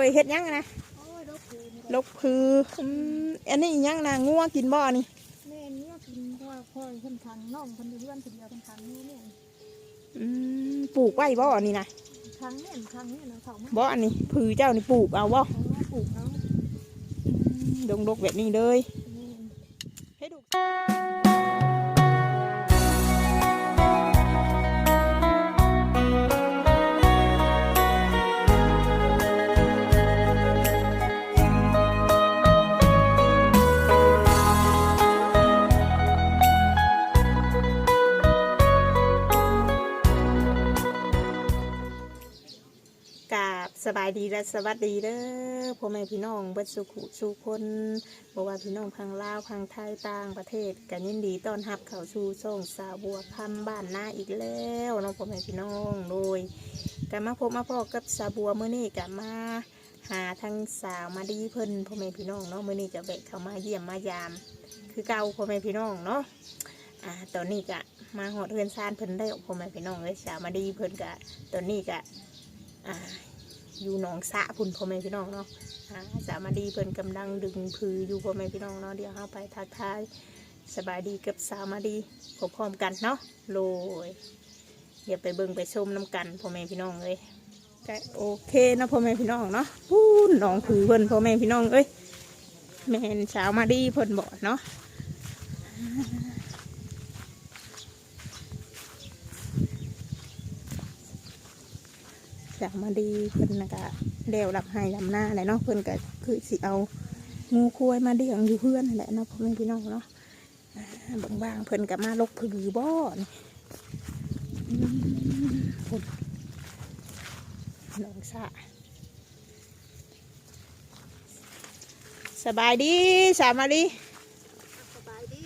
อ้ยเฮ็ดหยังนะโอ้ยรถคือนี่ลกพืออืมอันนี้อิหยังนะงัวกินบ่นี่แม่เนี่ยกินเพราะว่าพ่อเพิ่นทังน้องเพิ่นอยู่เพื่อนคนเดียวเพิ่นทังนี่เนี่ยอืมปลูกไว้บ่นี่นะทังเนี่ยทังเนี่ยนะเขามาบ่อันนี้พือเจ้านี่ปลูกเอาบ่เขามาปลูกเอาดงดกแบบนี้เลยแม่ให้ดู สบายดีและสวัสดีเด้อพ่อแม่พี่น้องเบิดสุขุสุคนบอกว่าพี่น้องพังลาวพังไทยต่างประเทศกันยินดีต้อนรับเข้าสู่ช่องสาวบัวคำบ้านนาอีกแล้วน้องพ่อแม่พี่น้องโดยกันมาพบมาพอกับสาวบัวเมื่อนี้กันมาหาทั้งสาวมาดีเพิ่นพ่อแม่พี่น้องเนาะเมื่อนี้จะแบกเข้ามาเยี่ยมมายาม คือเก่าพ่อแม่พี่น้องเนาะอ่าตอนนี้กะมาหอดเรือนซานเพิ่นได้พ่อแม่พี่น้องเลยสาวมาดีเพิ่นกะตอนนี้กะอ่า อยู่หนองสะพุ่นพ่อแม่พี่น้องเนาะอ่าสามาดีเพิ่นกำลังดึงพืออยู่พ่อแม่พี่น้องเนาะเดี๋ยวเราไปทักทายสบายดีกับสามาดีพร้อมกันเนาะโลยเดี๋ยวไปเบิ่งไปชมน้ำกันพ่อแม่พี่น้องเลยก็โอเคนะพ่อแม่พี่น้องเนาะพูนหนองผือเพิ่นพ่อแม่พี่น้องเอ้ยแม่นสาวมาดีเพิ่นบอกเนาะ จากมาดีเพิ่นนะกะเดวหลับให้ลำหน้าแหละเนาะเพิ่นก็คือสิเอางูควายมาเลี้ยงอยู่เพื่อนนั่นแหละเนาะพ่อแม่พี่น้องเนาะอ่าบางๆเพิ่นก็มาลกผือบ่นี่อืมพุ่นน้องสะสบายดีสามาดีสบายดี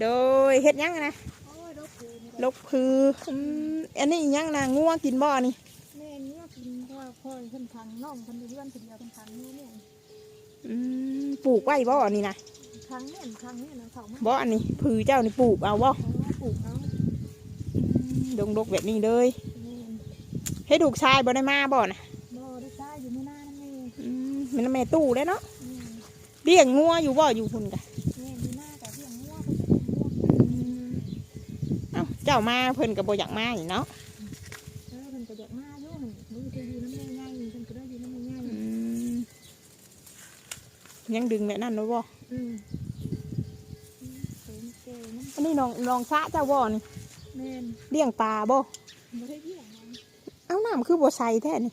โดยเฮ็ดหยังนะโอ้ยรถคือนี่ลกผืออืมอันนี้อิหยังนะงัวกินบ่นี่ แม่เนี่ยกินเพ ราะว่าพ่อเพิ่นทังน้องเพิ่นอยู่เพื่อนคนเดียวเพิ่นทังนี่เนี่ยอืมปลูกไว้บ่นี่นะทังเนี่ยทังเนี่ยนะเขามาบ่อันนี้ผือเจ้านี่ปลูกเอาบ่เขามาปลูกเอาดงดกแบบนี้เลยแม่ให้ถูกชายบ่ได้มาบ่นะบ่ได้ซ่าอยู่ไม่น่านั่นเองอืมมันแม่ตู้ได้เนาะแม่เลี้ยงงัวอยู่บ่อยู่พุ่นกะแม่มีหน้ากับเพียงง่วงเพิ่นก็เป็นง่วงเอ้าเจ้ามาเพิ่นก็บ่อยากมานี่เนาะ เออเพิ่นก็อยากมาอยู่หั่นบ่ได้อยู่น้ำแม่ง่ายเพิ่นก็ได้อยู่น้ำแม่ง่าย อืม ยังดึงแบบนั้นเลยบ่อืมเพิ่นเก่น้อันนี้น้องน้องซะเจ้าบ่นี่ำแม่นเลี้ยงปลาบ่บ่ได้เพียงมันเอ้าน้ำคือบ่ใสแท้นี่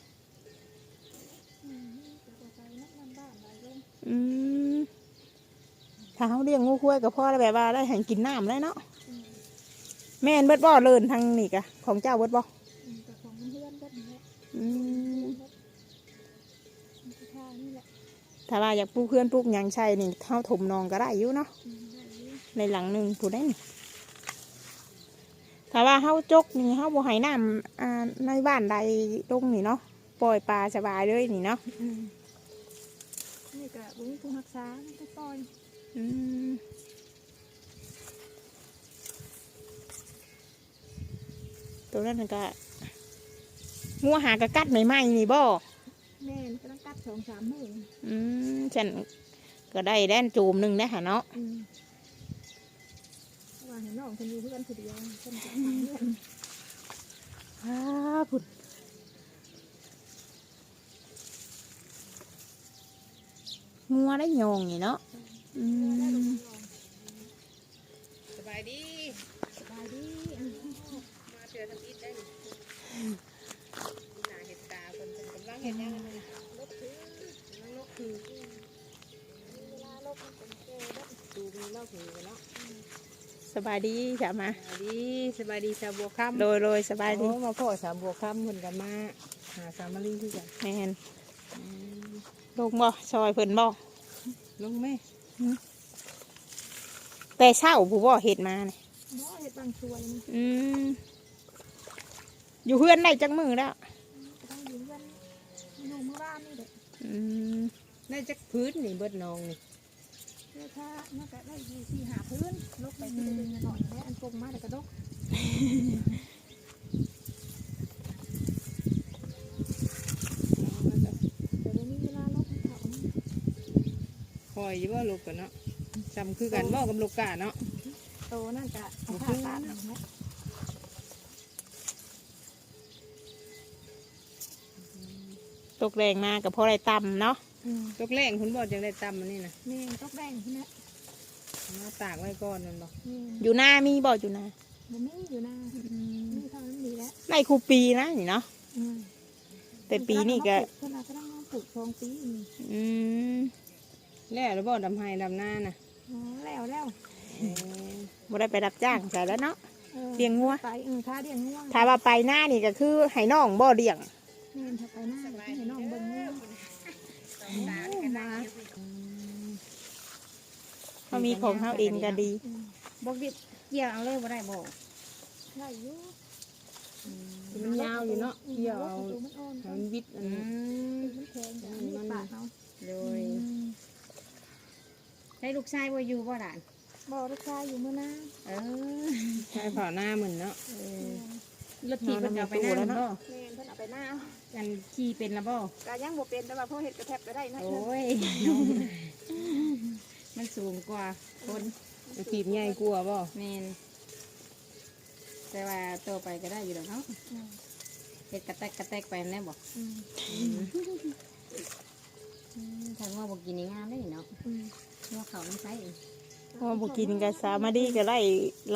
อืมจะบ่ไปนักมันบ้านหลายเรื่องอืมถ้าเฮาเลี้ยงงูควายก็พอแล้วแบบว่าได้ให้กินน้ำแล้วเนาะอืมแม่นเบิดบ่เลินทางนี่กะของเจ้าเบิดบ่ ถ้าว่าอยากปลูกเพื่อนปลูกหยังใช่นี่เฮาถมนองก็ได้อยู่เนาะอืมได้อยู่ในหลังหนึ่งผู้ได้นี่ถ้าว่าเฮาจกนี่เฮาบ่ให้น้ำอ่าในบ้านใดลงนี่เนาะปล่อยปลาสบายเลยนี่เนาะอืมนี่ก็บ่มีผู้รักษามันก็ปล่อยอืมตัวนั้นก็งัวหากระกัดใหม่ๆนี่บ่ แม่นก็ต้องกัดสองสามมื้ออืมฉันก็ได้แดนจูมหนึ่งได้หะเนาะอืมเพราะว่าเห็นน้องเพิ่นอยู่เพื่อนคนเดียวเพิ่นก็ทำเรื่องอ้าพุดงัวได้ยองนี่เนาะอืมสบายดีสบายดีอะมาเจอทำอิฐได้นี่หน้าเห็ดตาคนเป็นกำลังเห็ดยังไงลกคือนั่งลกคือ เวลาโรคมันเป็นเก ย์ได้ดูมีลกคือกันเนาะสบายดีจ้ะมาสบายดีสบายดีสาวบัวค่ำโดยโดยสบายดีโอ้มาพ่อสาวบัวค่ำคนกันมาหาสาวมาลีที่กันแมนลงบ่ซอยเพิ่นบ่ลงไหมแต่เช้าผู้บ่เห็ดมาเนี่ยบ่เฮ็ดบางช่วยนี่อืมอยู่เพื่อนได้จังมือแล้วก็ต้องอยู่กันอยู่เมื่อวานนี่แหละอืมน่าจะพื้นนี่เบิดนองนี่เสื้อผ้ามันก็ได้อยู่สี่หาพื้นลกไปที่เดินหน่อยแล้วอันปงมาแต่กระดกแต่บ่มีเวลาคอยอยู่บ่ลูกกันเนาะจำคือกันบ่กับลูกกาเนาะโตนั่นจะเอาผ้าตาดหนังไหมตกแรงมากับพ่อได้ตำเนาะอืม ตกแรงคุณบ่จังได้ตำมันนี่นะแม่ตกแดงที่นั่นมาตากไว้ก่อนแมันบ่แม่อยู่หน้ามีบ่อยู่หน้าบ่มีอยู่นะมีเท่านั้นดีแล้วในครูปีนะนี่เนาะอืมแต่ปีนี้ก็เพิ่นเอาก็ต้องมาปลูกทองปีอีกอืมแล้วหรือบ่ดำไห้ดำหน้าน่ะอ๋อแล้วแล้วเอ้ยบ่ได้ไปรับจ้างใส่แล้วเนาะออเลี้ยงงัวไปเออค่าเลี้ยงงัวถ้าว่าไปหน้านี่ก็คือให้น้องบ่เลี้ยงแม่นถ้าไปหน้าก็ให้น้องเบิ่งงัว มา เขามีของเขาเองก็ดีอืมบอกดิเกี่ยวเอาเลยบ่ได้บอกได้อยู่มันยาวอยู่เนาะเกี่ยวเอาตัวมันอ่อนให้มันวิดอันอืนี้มมันแข็งจ้ะมีปากเอาโดยได้ลูกชายบ่อยู่บ่หลานบ่ลูกชายอยู่มื้อหน้าเออใช้เผาหน้าเหมือนเนาะเออรถถีบเพิ่นเอาไปหน้าแล้วมันเนาะบ่แม่นเพิ่นเอาไปหน้ากันขี่เป็นละบ่ก็ยังบ่เป็นแต่ว่าพ่อเฮ็ดกระแทบก็ได้นะโอ้ย มันสูงกว่าคนจะถีบใหญ่กลัวาบ่แม่นแต่ว่าโตไปก็ได้อยู่ดอกเนาะอืมเฮ็ดกระแตกกระแตกไปแน่บ่อืมอืมถ้าว่าบ่กินนี่งามได้เนาะอืมว่าเขาน้ำใสอีกพอบ่กินก็สามารถดีก็ไล่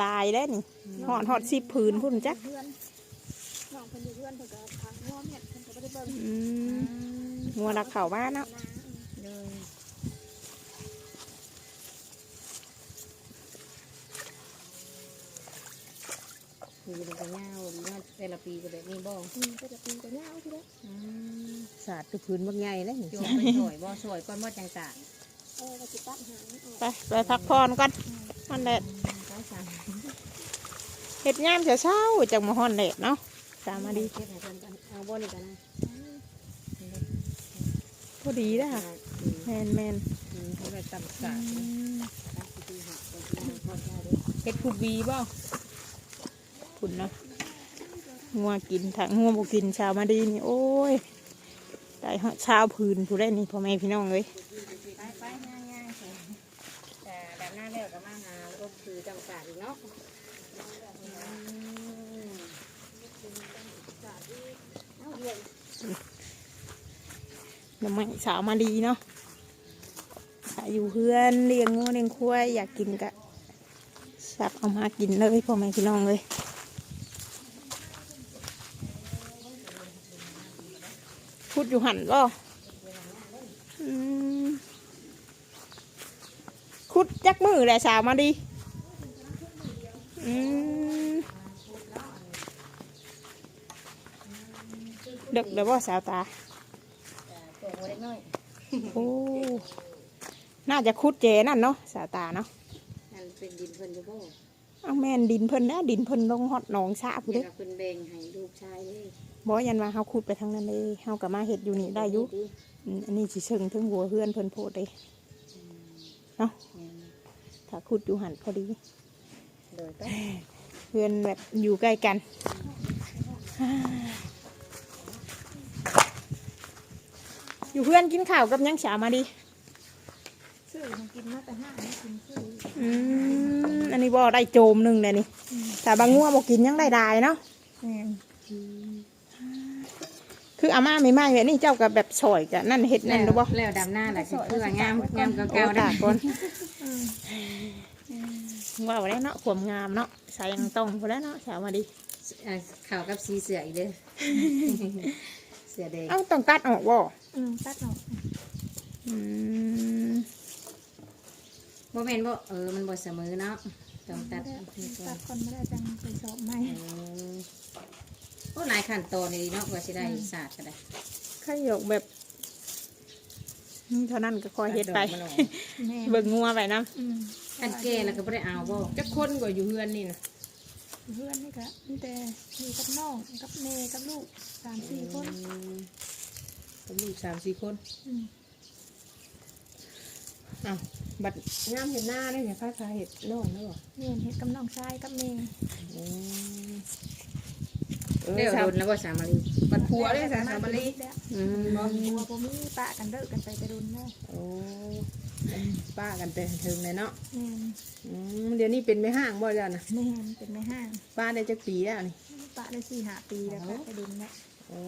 ลายแล้วนี่หอดหอดสิบผืนพุ่นจักเพื่อนน้องเพิ่นอยู่เพื่อนเพิ่นก็ทางง้อแม่นเพิ่นก็บ่ได้เบิ่งอืมงัวรักเขาบ้านเนาะ นาเลยคือมันก็ยาวมาแต่ละปีก็แบบนี้บ่อืมก็จะปีก็ยาวทีเด้ออืมสาดตัวพื้นบักใหญ่เลยนี่โยมไปสวยบ่สวยก่อนบ่จังตากเออก็สิตัดหางมันออกไปไปพักผ่อนก่อนมันแดดไปสั่งเฮ็ดงามเช้าๆจังมาฮ้อนแดดเนาะสามารถดีเก็บให้เพิ่นก่อนเอาบ่นี่กันนะพอดีนะค่ะแมนแมนอืมเขาได้ตำสาดเฮ็ดคูบีบ่ คุณเนาะงัวกินถ้างัวบ่กินชาวมาดีนี่โอ้ยได้ฮอดชาวพื้นผู้ได้นี่พ่อแม่พี่น้องเลยไปไปง่ายๆแต่แบบหน้าแล้วก็มาหารถคือจังตากอีกเนาะเอาเดี๋ยวน้ำมันสาวมาดีเนาะถ้าอยู่เพื่อนเลี้ยงงัวเลี้ยงควายอยากกินก็สับเอามากินเลยพ่อแม่พี่น้องเลย พูดอยู่หันก็อืมคุดจักมือแหละสาวมาดีอืมเด็กเดี๋ยวว่าสาวตาตัวเล็กน้อยโอ้น่าจะคุดเจนั่นเนาะสาวตาเนาะนั่นเป็นดินเพิ่นอยู่บ่เอาแม่นดินเพิ่นนะดินเพิ่นลงฮอดหนองสาผู้เดี๋เด้ยวเพิ่นแบ่งให้ลูกชายเลย บ่ยันว่าเฮาขุดไปทางนั้นเลยเฮาก็มาเฮ็ดอยู่นี่ได้อยู่อืมอันนี้สิเชิงถึงหัวเฮือนเพิ่นโพดเด้เนาะถ้าขุดอยู่หันพอดี โดยต้องเฮือนแบบอยู่ใกล้กันอยู่เพื่อนกินข้าวกับหยังสาวมาดีซื้อของกินมาแต่ห้างไม่กินซื้ออืมอันนี้บ่ได้โจมหนึ่งเลยนี่แต่บางงัวบ่กินยังได้ได้เนาะ แม่น คืออาม่าไม่ไหม้แบบนี้เจ้ากับแบบฉ่อยกับนั่นเฮ็ดนั่นหรือบ่แล้วดำหน้าแหละคือว่างามงามโอ้เก่าๆตานะก่อนว่าไว้แล้วเนาะความงามเนาะใส่ยังต้องพอแล้วเนาะสาวมาดีเอ่อข่าวกับสีเสืออีกเด้อเสือแดงเอ้าต้องตัดออกบ่อืมตัดออกอืมบ่แม่นบ่เออมันบ่เสมอเนาะต้องตัดนี่ก่อตันดคนไม่ได้จังไปชอบไหม เออโอ้หลายขั้นตอนนี่เนาะกว่าสิได้ศาสตร์ก็ได้ขยกแบบนี่เท่านั้นก็คอยเฮ็ดไปมันออกแม่เบิ่งงัวไปนะอืมขั้นแก่แล้วก็บ่ได้เอาบ่จักคนก็อยู่เฮือนนี่นะเพื่อนนี่ก็มีแต่มีกับน้องกับเมย์กับลูกสามสี่คนอืมกับลูกสามสี่คนอืมอ้าวบัดงามเห็นหน้าได้เนี่ยพาสาเห็ดน้องแล้วบ่เมย์เฮ็ดกับน้องชายกับเมย์อืม เดี๋ยวโดนแล้วบ่สามารีบัดผัวเลยสาสาบรีอืมบ่ผัวบ่มีปะกันเลิกกันไปแต่ดุนเนาะโอ้ป้ากันแต่ถึงเลยเนาะแม่นอืมเดี๋ยวนี้เป็นไม่ห้างบ่จ้ะนะแม่นเป็นแม่ห้างป้าได้จักปีแล้วนี่ปะได้สี่ห้าปีแล้วค่ะแต่ดุนแล้วโอ้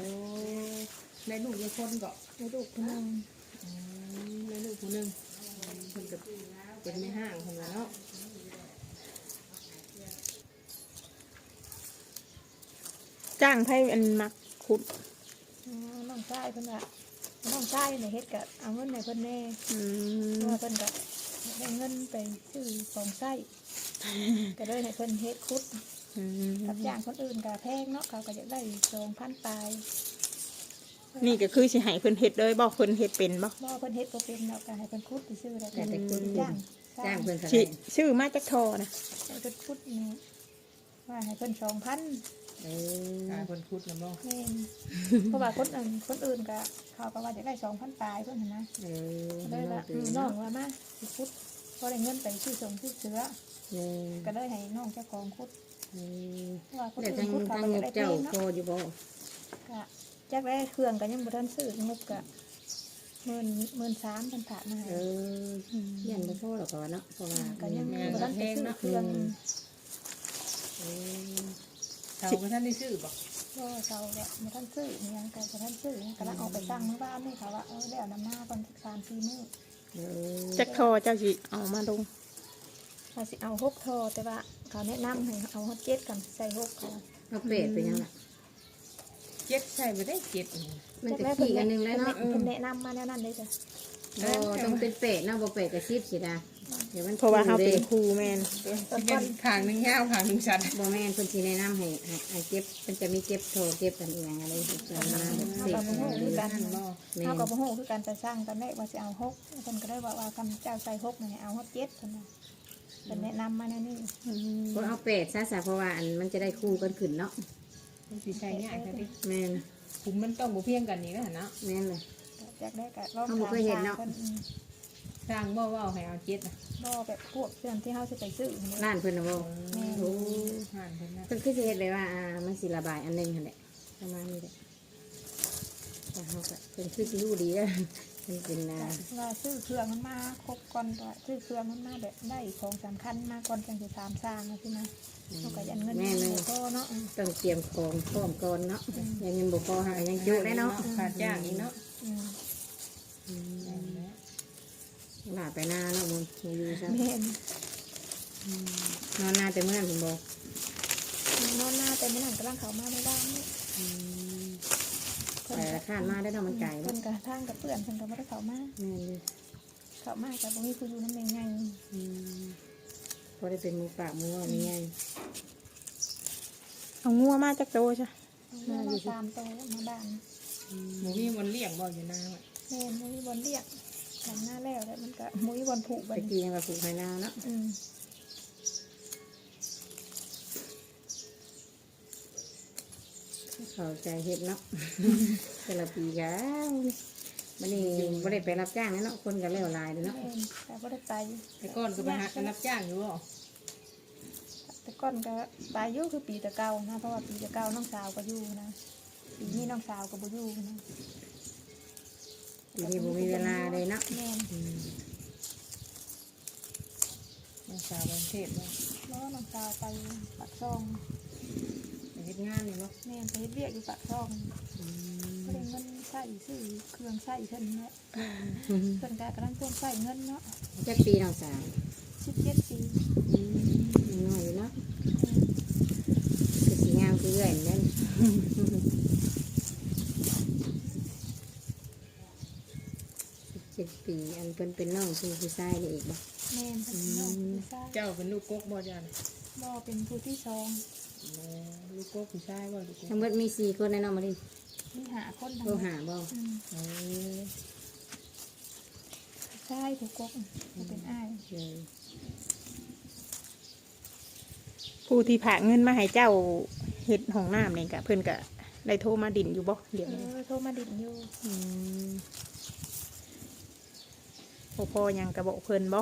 ได้ลูกยังคนก็แล้วลูกคนนึงอืมได้ลูกคนหนึงเพิ่นก็เป็นไม่ห้างคนละเนาะ จ้างให้อันมักขุดอ๋อน้องชายเพิ่นว่าน้องชายเนี่ยเฮ็ดก็เอาเงินให้เพิ่นแน่อืมเพราะว่าเพิ่นก็ได้เงินไปซื้อของไส้ก็เลยให้เพิ่นเฮ็ดคุดอืมกับจ้างคนอื่นก็แพงเนาะเขาก็จะได้สองพันปลายนี่ก็คือสิให้เพิ่นเฮ็ดเลยบ่เพิ่นเฮ็ดเป็นบ่บ่เพิ่นเฮ็ดบ่เป็นแล้วก็ให้เพิ่นคุดไปซื้อแล้วก็แต่แต่คนจ้างจ้างเพิ่นเท่าสิไหร่ชื่อมาจากทอนะให้เพิ่นคุดนี่ว่าให้เพิ่น สองพันเอตาอคนคุดนะบ่แม่นเพราะว่าคนอื่นคนอื่นก็เขาก็ว่าจะได้สองพันปลายเพิ่นหั่นนะเออเลยว่าอืมน้องว่ามาสิคุดพอได้เงินไปซื้อส่งซื้อเสือเออก็เลยให้น้องเจ้าของคุดเออเพราะว่าคนแต่อื่ทานงคุดเขาทางก็งจะบได้แพเจ้างเนาะพออยู่บ่ก็จักได้เครื่องก็ยังบ่ทันซื้องบก็หมื่นหมื่นสามพันถาดมาเอให้อยันบ่พอหรอกว่าเนาะเพราะว่าก็ยังแม่บ่ทันไปซื้อเครื่อง เออ เขาก็ท่านได้ซื้อบ่ก็เขาแบบบ่ทันซื้ออิหยังก็บ่ทันซื้อกำลังออกไปสั่งเมื่อบ้านนี่เขาว่าเออแล้วน้ำหน้าก่อนสามสี่มื้อเออจากทอเจ้าสิเอามาลงว่าสิเอาหกทอแต่ว่าเขาแนะนำให้เอาฮอตเจ็ดกันใส่หกเขาเอาเป็ดไปยังล่ะเจ็ดใช่ไปได้เจ็ดนี่มันจะขี้กันหนึงแล้วเนาะเพิ่นแนะนำมาแนวนั้นเลยจ้ะ บ่ต้องเป็นเป็ดเนาะบ่เป็ดก็สิบสิดาเดี๋ยวมันเพราะว่าเฮาเป็นด้ครูแม่นสิเป็นขางหนึงยาวขางหนึงสั้นบ่แม่นเพิ่นสิแนะนำให้ให้ให้เก็บมันจะมีเก็บโทรเก็บกันอีหยังอะไรสิจะมาแบบเฮาเสกก็บ่ฮู้คือกันนั่นบ่แม่เฮานก็บ่ฮู้คือกันแต่สร้างตอนแรกว่าสิเอาหกเพิ่นก็ได้ว่าว่าคำเจ้าใส่หกนี่ให้เอาฮอตเจ็ดเพิ่นว่าเพิ่นแนะนำมาแนวนี้อืมบ่เอาเป็ดซะซะเพราะว่าอันมันจะได้คู่กันขึ้นเนาะมันสิใช้ง่ายซะดิแม่นผมมันต้องบ่เพียงกันนี่แล้วเนาะแม่นเลย อยากได้ก็ลองเฮาบ่เคยเห็นเนาะถมพิ่อืมสร้างบ่ว่าเอาให้เอาเจ็ดน่ะบ่แบบพวกเครื่องที่เฮาสิไปซื้อนี่ร้านเพิ่นน่ะบ่แม่โอ้ห่านเพิ่นนะเพิ่นคือสิเฮ็ดเลยว่าอ่ามันสิระบายอันหนึงหั่นแหละประมาณนี้แหละแต่เฮาก็เพิ่นคือสิรู้ดีเด้อมันเป็นอ่า ว่าซื้อเครื่องมันมาครบก่อนก็ซื้อเครื่องมันมาแบบได้ของสำคัญมาก่อนจังสิถามสร้างนะสินะเฮาก็ยันเงินแม่นเลยบ่พอเนาะอืม ต้องเตรียมของพร้อมก่อนเนาะยังเงินบ่พอหายังจุได้เนาะ ขาดจ้างอีกเนาะอืม หลาไปหน้าเนาะมึงมึงอยู่ซะแม่นนอนหน้าแต่เมื่อผมบอกนอนหน้าแต่ไม่นั่งกำลังเขามาในบ้านนี่ไปละคาดมาได้เนาะมันไก่เพิ่เนาะนก็ทางกับเพื่อนเพิ่นก็บ่ได้เขามาแม่นเลยเขามาก็บ่มีผู้อยู่นำแม่ไงอืมพอได้เป็นหมูปากหมูว่ามีไงเอางัวมาจากโตจ้ะมามาตามโตมาบ้านหมูมีมันเลี้ยงบ่อยู่นาอะ แม่นบ่มีบนเรียกทำหน้าแล้วแล้วมันก็บ่มีบนผูกบัตะดกี้ยังว่าผูกไฮนาเนาะอืมเข้าใจเฮ็ดเนาะแต่ละปีกาวมันนี่บ่ได้ไปรับจ้างเนาะคนก็เลี้ยวลายเลยเนาะแม่นแต่บ่ได้ไปแต่ก่อนก็ไปหารับจ้างอยู่บ่แต่ก่อนก็ไปอยู่คือปีแต่เก่านะเพราะว่าปีแต่เก่าน้องสาวก็อยู่นะปีนี้น้องสาวก็บ่อยู่นะ ปีนี้บ่มีเวลาเลยเนาะแม่นอืมน้องสาวกรุงเทพบ่แล้วน้องสาวไปปากซองไปเฮ็ดงานนี่บ่แม่นไปเฮ็ดเวียกอยู่ปากซองอืก็เลยเงินใส่ซื้อเครื่องใส่เพิ่นแหละมเพิ่นก็กำลังช่วงใส่เงินเนาะจักปีน้องสาว17ปีอืมน้อยอยู่เนาะคือสีงามคือเอื่อยนั่น เจ็ดปี อันเป็นเป็นน้องคือผู้ชายนี่อีกบ่แม่นเพิ่นเป็นน้องผู้ชายเจ้าเป็นลูกกกบ่จ้ะน่ะบ่เป็นผู้ที่สองโอ้ลูกกกผู้ชายบ่ลูกกกทั้งหมดมีสี่คนในน้องมาดิมีหาคนทั้งโทรหมดหาบ่อืมโอ้ใช่ถูกกกจะเป็นอ้ายเลยผู้ที่ผากเงินมาให้เจ้าเฮ็ดห้องน้ำนี่ก็เพิ่นก็ได้โทรมาดินอยู่บ่เดี๋ยวเอนี้อโทรมาดินอยู่ม บ่พอหยังก็บอกเพิ่นบ่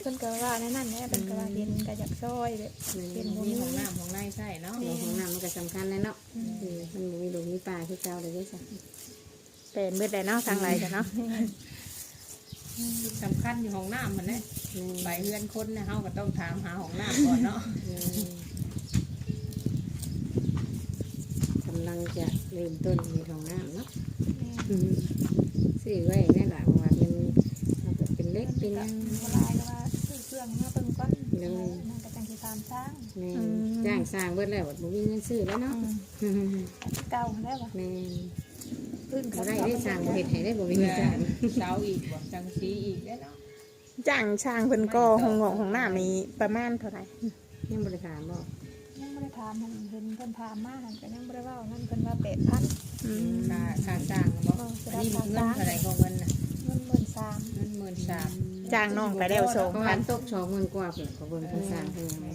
เพิ่นก็ว่าแนั่นนั่นแหละเพิ่นก็ว่าเห็นก็อยากซอยเด้อเห็นมีของน้ำของในใช่เนาะเรื่องของน้ำมันก็สำคัญเลยเนาะคือมันบ่มีลูกมีปลาคือเก่าเลยเด้จ้ะเป็นเบิดเลยเนาะทางไรกันเนาะสำคัญอยู่ของน้ำมันเนี่ยแม่ไปเฮือนคนเนี่ยเฮาก็ต้องถามหาของน้ำก่อนเนาะแม่กำลังจะเริ่มต้นมีของน้ำเนาะอืมซื้อไว้แน่หละ ว่ามันมันก็เป็นเล็กเป็นยังเวลาก็ว่าซื้อเครื่องมาเบิ่งก่อนเลยมันก็จังสิตามสร้างแม่จ้างสร้างเบิดแล้วบ่มีเงินซื้อแล้วเนาะเก่าแล้วว่ะแม่พื้นเขาได้ได้สร้างบ่เฮ็ดให้ได้บ่มีเพื่เงิอนจ้างเสาอีกบ่จังสีอีกได้เนาะจ้างช่างเพิ่นก็ห้องหงของหน้ามีประมาณเท่าไหร่ยังบ่ได้ถามบ่ยังบ่ได้ถามมันเห็นเพิ่นถามมาหั่นก็ยังบ่ได้เว้านั่นเพิ่นว่า8,000อืมค่าค่าจ้างก็บ่อันนี้เงินเท่าไหร่ของเงินน่ะ เงิน13,000เงินหมื่นสามจ้างน้องไปแล้วสองเพราะพัว่านตกชองเงินกว่าเพิ่นก็เบิ่งเพิ่นสร้างเพิ่นยังไง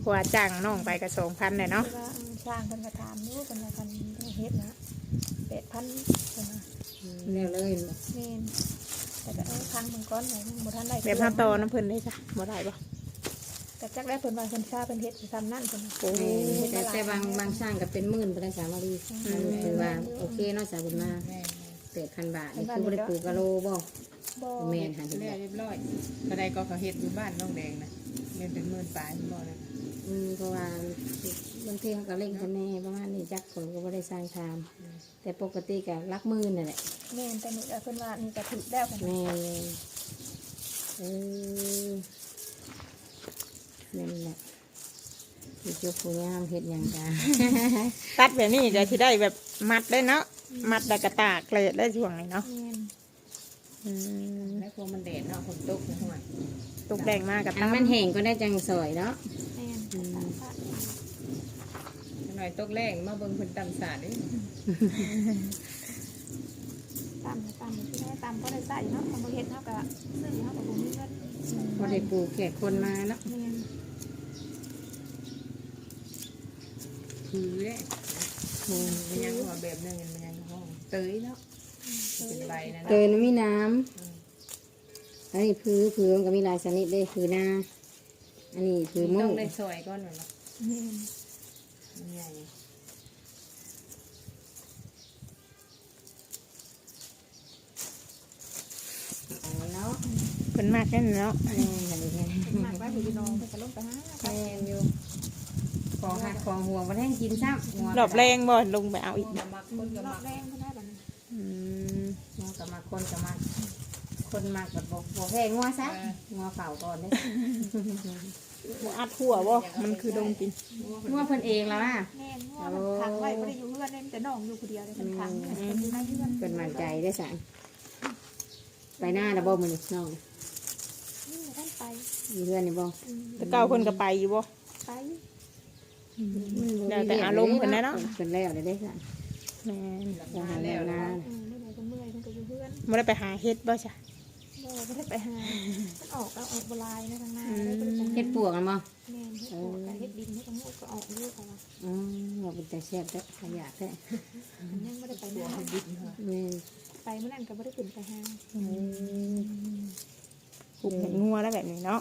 เพราะว่าจ้างน้องไปก็สองพันเลยเนาะว่าเออสร้างเพิ่นก็ถามอยู่เพิ่นว่าคันเฮ็ดนะ8,000เพิ่นว่าแล้วเลยบ่แม่นแต่ก็เออทางเบิ่งก่อนไหนบ่ทันได้แบบห้าตอน้ำเพิ่นได้จ้ะบ่ได้บ่แต่จักได้เพิ่นว่าเพิ่นซาเพิ่นเฮ็ดซ้ำนั่นเพิ่นโอ้แม่แต่แต่บางบางสร้างก็เป็นหมื่นบ่ได้สามารถดีอันนี้ถือว่าโอเคเนาะสาบุญมาแม่ 8,000บาทนี่คือบ่ได้ปลูกกะโลบ่บ่แม่เฮ็นดหันเรียบเรียบร้อยเท่าใดก็เขาเฮ็ดอยู่บ้านน้องแดงนะเงินเป็นหมื่นปลายบ่นะอืมเพราะว่าบางทีเขาก็เล่นกันแน่ประมาณนี้จักคนก็บ่ได้สร้างทามแต่ปกติก็รักหมื่นนั่นแหละแม่นแต่นี่ก็เพิ่นว่านี่ก็ถูกแล้วเพิ่นแม่เออนั่นแหละที่เจ้าผู้ยามเฮ็ดหยังจ้าตัดแบบนี้เดี๋ยวที่ได้แบบมัดได้เนาะ มัดได้กระตากเลยได้ช่วงนี้เนาะแม่นอืมแล้วพวกมันแดดเนาะฝนตกในห้วยตกแดงมากกับอันมันแห้งก็ได้จังสวยเนาะแม่นก็ตามพระจังหน่อยตกแรงมาเบิ่งเพิ่นตำสาดนี่ตามตามที่ได้ตามก็ได้ใส่เนาะทำบ่เฮ็ดเนาะก็ซื้อเนาะก็บ่มีเงินพอได้ปลูกแขกคนมาเนาะแม่นคือเด้โอ้ยมันยังว่าแบบหนึงมันยังห้อง เตยเนาะเป็นใบนั่นเกิเนาะนมีน้ำอันนี้พือพือมันก็มีหลายชนิดเลยพือนาอันนี้พือต้มุ้องงได้ซอยก่อนว่าเนาะแม่นมันใหญ่เนาะเพิ่นมากแน่นเนาะแม่นอันนี้แม่นเพิ่นมากว่าพี่น้องเพิ่นก็ลงไปหาแม่นอยู่ของหัดของห่วงมาแท่งกินซ้ำหัวรอบแรงบ่ลงไปเอาอีกก็มักคนก็รอมับกแรงเพิ่นได้บัดนี้ อืม หัวกับมา คนกับมาคนมากกับบอกบอกแพงงัวซะงัวเฝ้าก่อนเด้บ่อัดหัวบ่มันคือดงกินงัวเพิ่นเองแล้วอะแม่นว่ามันขังไว้บ่ได้อยู่เฮือนเล่นแต่น้องอยู่ผู้เดียวเลยเพิ่นขังเพิ่นอยู่ในเฮือนเพิ่นมั่นใจได้อสั่งไปหน้าระบบมันนี่น้องนี่ท่านไปมีเพื่อนนี่บ่อืมแต่เก่าเพิ่นก็ไปอยู่บ่ไปแล้วแต่อารมณ์เพิ่นนะเนาะเพิ่นแล้วได้ได้อสั่งแม่นอย่าหาแล้วนะเออไม่ไหน ก็เมื่อยเพิ่นก็อยู่เฮือนบ่ได้ไปหาเฮ็ดบ่จ้ะบ่บ่ได้ไปหามันออกเอาออกบ่ลายนะทางหน้าได้บ่ได้ไปหาเฮ็ดปวกกันบ่แม่นเฮ็ดปวกกับเฮ็ดดินเฮ็ดตรงนู้นก็ออกด้วยค่ะว่าอ๋อว่าเป็นแต่แซ่บแต่ขยะแต่มันยังไม่ได้ไปหาแม่นไปเมื่อนั้นก็ไม่ได้ขึ้นไปหาเออปลูกเห็ดงัวแล้วแบบนี้เนาะ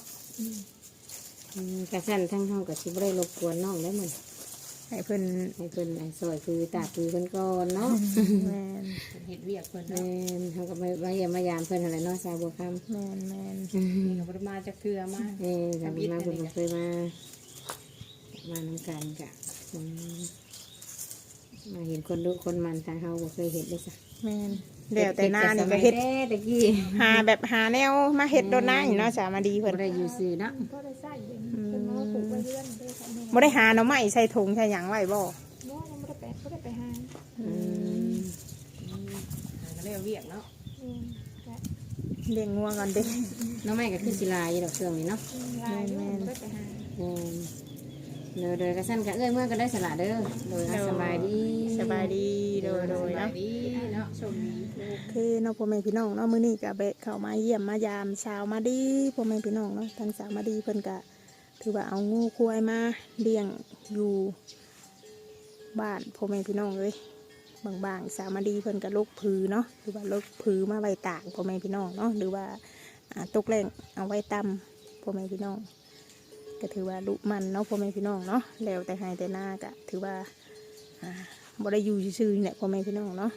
อืมกระสั่นทั้งเฮาก็สิบ่ได้รบกวนน้องได้อมื้อ ให้เพิ่นให้เพิ่นไอ้ซอยคือตาคือเพิ่นก่อนเนาะแม่นเฮ็ดเวียกเพิ่นแม่เนาะนเขาก็มามาเยี่ยมมายามเพิ่นอะไรเนาะสาวบัวคแม่นแม่นำนี่ก็บ่ได้มาจากเทื่อมา เออสาวบัวมาเพิ่นก็เคยมามาน้ำกันกะอืมมาเห็นคนดุคนมันทางเฮาบ่เคยเห็นเลยจ้ะ แม่นแล้วแต่หน้านี่ก็เฮ็ดแต่ตะกี้หาแบบหาแนวมาเฮ็ดโดนหน้าอยู่เนาะจ้ะมาดีบ่เพิ่นได้อยู่ซื่อเนาะก็ได้ใส่เองเป็นมาปลูกไว้เรื่อนด้วยค่ะแม่บ่ได้หาหน่อไม้ใส่ถุงใส่หยังไว้บ่บ่ยังไม่ได้ไปไม่ได้ไปหาอืมหาก็เรียกเวียกเนาะอืมและเลี้ยงงัวก่อนเด้น้องแม่ก็คือสิลายอยู่ดอกเครื่องนี่เนาะลายด้วยไม่ได้ไปหา แม่น เด้อเด้อกระสั่นกะเอ้ยเมื่อก็ได้สละเด้อโดยอะสบายดีสบายดีโดยโดสยบาเนาะยดีเนาะโชคดีคือเนาะพ่อแม่พี่น้องเนาะมื้อนี้ก็แบะเข้ามาเยี่ยมมายามสาวมาดีพ่อแม่พี่น้องเนาะทางสาวมาดีเพิ่นก็ถือว่าเอางูควายมาเลี้ยงอยู่บ้านพ่อแม่พี่น้องเลยบางๆสาวมาดีเพิ่นก็ลกผือเนาะหรือว่าลกผือมาไว้ตากพ่อแม่พี่น้องเนาะหรือว่าอ่าตกแรงเอาไว้ตำพ่อแม่พี่น้อง ก็ถือว่าลุมันเนาะพ่อแม่พี่น้องเนาะแล้วแต่ให้แต่หน้าก็ถือว่าบ่ได้อยู่ซื่อๆนี่แหละพ่อแม่พี่น้องเนาะ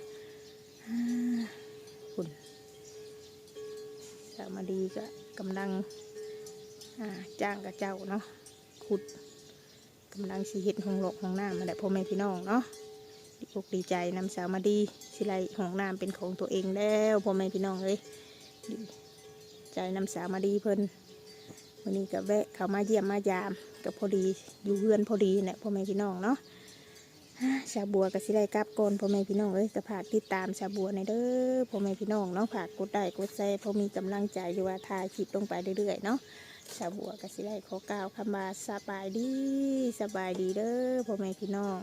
คุณสามาดีก็กำลังจ้างกับเจ้าเนาะขุดกำลังสีเห็ดห้องหลกห้องน้ำมาแหละพ่อแม่พี่น้องเนาะดีอกดีใจนำสาวมาดีสิไลห้องน้ำเป็นของตัวเองแล้วพ่อแม่พี่น้องเลยดีใจนำสาวมาดีเพิ่น วันนี้ก็แวะเขามาเยี่ยมมายามก็พอดีอยู่เฮือนพอดีเนี่ยพ่อแม่พี่น้องเนาะชาบัวก็สิได้กลับก่อนพ่อแม่พี่น้องเอ้ยก็ฝากติดตามชาบัวในเด้อพ่อแม่พี่น้องเนาะฝากกดได้กดแชร์พอมีกำลังใจหรือว่าถ่ายคลิปลงไปเรื่อยๆเนาะชาบัวก็สิได้ขอกล่าวคำว่าสบายดีสบายดีเด้อพ่อแม่พี่น้อง